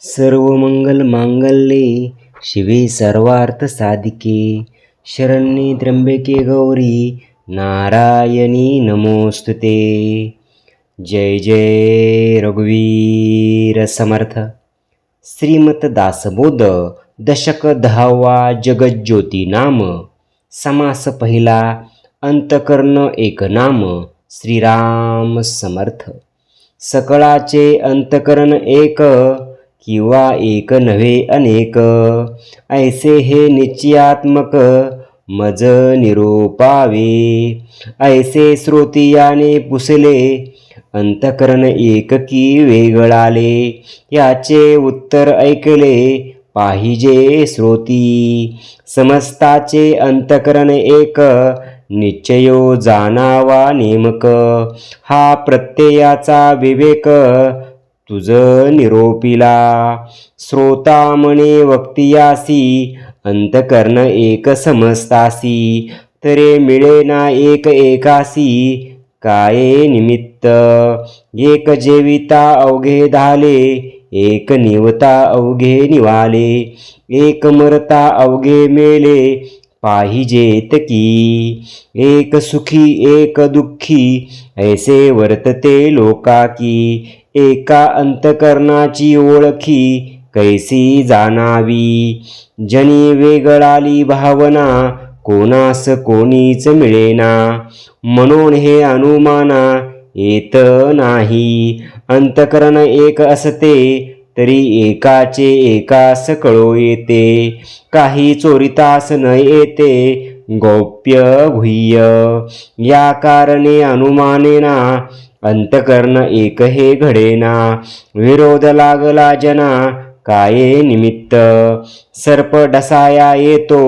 सर्व मंगल मांगल्ये शिवे सर्वार्थ साधिके. शरण्ये त्र्यंबके गौरी नारायणी नमोस्तुते. जय जय रघुवीर समर्थ. श्रीमत दासबोध दशक दहावा जगज्योती नाम. समास पहिला अंतकर्ण एक नाम. श्रीराम समर्थ. सकळाचे अंतकरण एक किंवा एक नव्हे अनेक. ऐसे हे निश्चयात्मक मज निरोपावे. ऐसे श्रोतियाने पुसले अंतकरण एक की वेगळाले. याचे उत्तर ऐकले पाहिजे श्रोती. समस्ताचे अंतकरण एक निश्चयो जाणावा नेमक. हा प्रत्ययाचा विवेक तुझ निरोपिला. श्रोता म्हणे वक्तियासी अंतकर्ण एक समजतासी तरे मिळेना एक एकासी काये निमित्त? एक जेविता अवघे धाले एक निवता अवघे निवाले. एक मरता अवघे मेले पाहिजेत की एक सुखी एक दुःखी ऐसे वर्तते लोकाकी. एका अंतकरणाची ओळखी कैसी जाणावी? जनी वेगळाली भावना कोणास कोणीच मिळेना. म्हणून हे अनुमाना येत नाही. अंतकरण एक असते तरी एकाचे एकास कळो येते. काही चोरितास न येते गोप्य गुह्य या कारणे अनुमानेना अंतकर्ण एक हे घडेना विरोध लागला जना काये निमित्त? सर्प डसाया येतो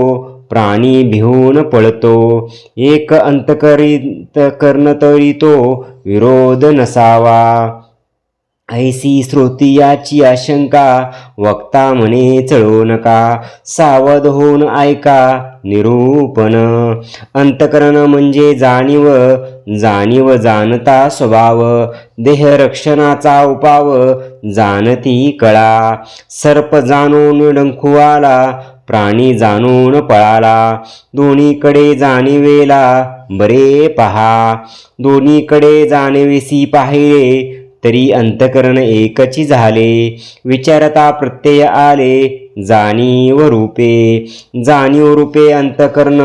प्राणी भिवून पळतो एक अंतकरित कर्ण तरी तो विरोध नसावा. ऐसी श्रोती याची आशंका वक्ता म्हणे चळू नका. सावध होऊन ऐका निरूपण. अंतकरण म्हणजे जाणीव जाणीव जाणता स्वभाव. देहरक्षणाचा उपाव जाणती कळा. सर्प जाणून डंखू आला प्राणी जाणून पळाला. दोन्हीकडे जाणीवेला बरे पहा. दोन्हीकडे जाणवेसी पाहिले तरी अंतकरण एकची झाले. विचारता प्रत्यय आले जाणीव रूपे. जाणीव रूपे अंतकरण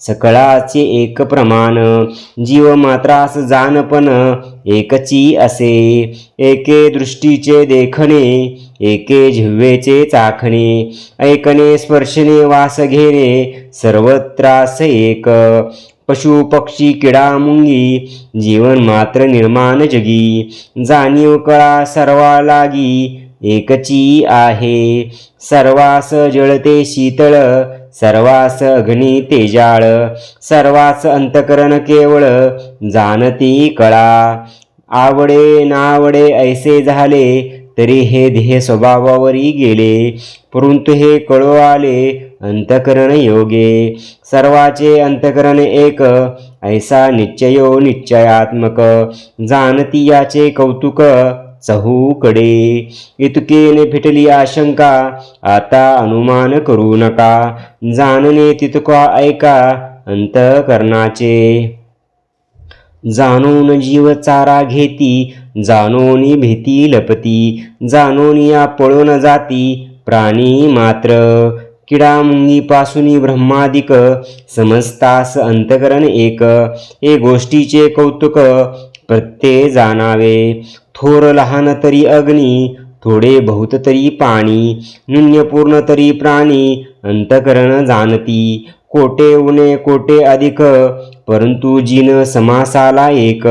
सकळाचे एक प्रमाण. जीव मात्रास जाणपण एकची असे. एके दृष्टीचे देखणे एके जिव्हेचे चाखणे. ऐकणे स्पर्शने वास घेणे सर्वत्रास एक. पशु पक्षी किडा मुंगी जीवन मात्र निर्माण जगी. जाणीव कळा सर्वा लागी एकची आहे. सर्वास जळते शीतळ सर्वास अग्नी तेजाळ. सर्वास अंतकरण केवळ जाणती कळा. आवडे नावडे ऐसे झाले तरी हे ध्येय स्वभावावरही गेले परंतु हे कळो आले अंतकरण योगे. सर्वाचे अंतकरण एक ऐसा निश्चयो निश्चयात्मक. जाणती याचे कौतुक चहूकडे. इतकेने फिटली आशंका आता अनुमान करू नका. जाणणे तितका ऐका अंतकरणाचे. जाणून जीव चारा घेती जाणून भीती लपती जानोनिया पळून जाती प्राणी मात्र. किडामुंगीपासून ब्रह्मादिक समजतास अंतकरण एक. ए गोष्टीचे कौतुक प्रत्यय जाणावे. थोर लहान तरी अग्नी थोडे बहुत तरी पाणी न्यून्यपूर्ण तरी प्राणी अंतकरण जाणती. कोटे उणे कोटे अधिक परंतु जिन समासाला एक.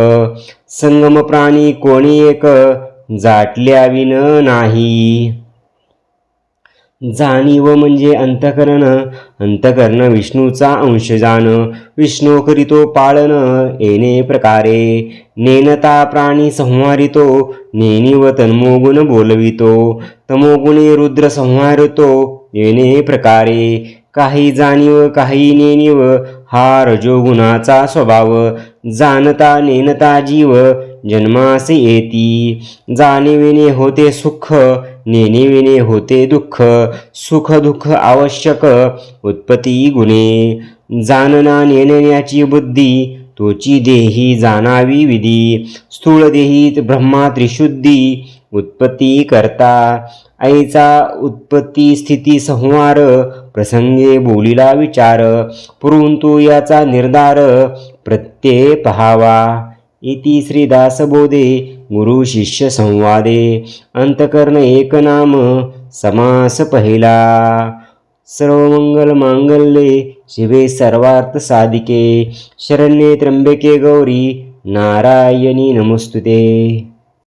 संगम प्राणी कोणी एक जाटल्या विन नाही. जाणीव म्हणजे अंतकरण अंतकरण विष्णूचा अंश जाण विष्णू करीतो पाळन येणे प्रकारे. नेनता प्राणी संहारितो नेनिव तन्मोगुण बोलवितो. तमोगुणे रुद्र संहारतो येणे प्रकारे. काही जाणीव काही नेनिव हा रजोगुणाचा स्वभाव. जाणता नेनता जीव जन्मास येती. जाणीवेने होते सुख नेणे होते दुःख. सुख दुःख आवश्यक उत्पत्ती गुणे. जानना नेण्याची बुद्धी तोची देही जाणावी विधी. स्थूळ देही ब्रह्मा त्रिशुद्धी उत्पत्ती करता. आईचा उत्पत्ती स्थिती संहार प्रसंगे बोलिला विचार. परंतु याचा निर्धार प्रत्यय पहावा इति श्रीदासबोधे गुरुशिष्यसंवादे। संवादे अंतकर्ण एक नाम समास पहिला सर्वमंगल मांगल्ये शिवे सर्वार्थ साधिके शरण्ये त्र्यंबके गौरी नारायणी नमोस्तुते।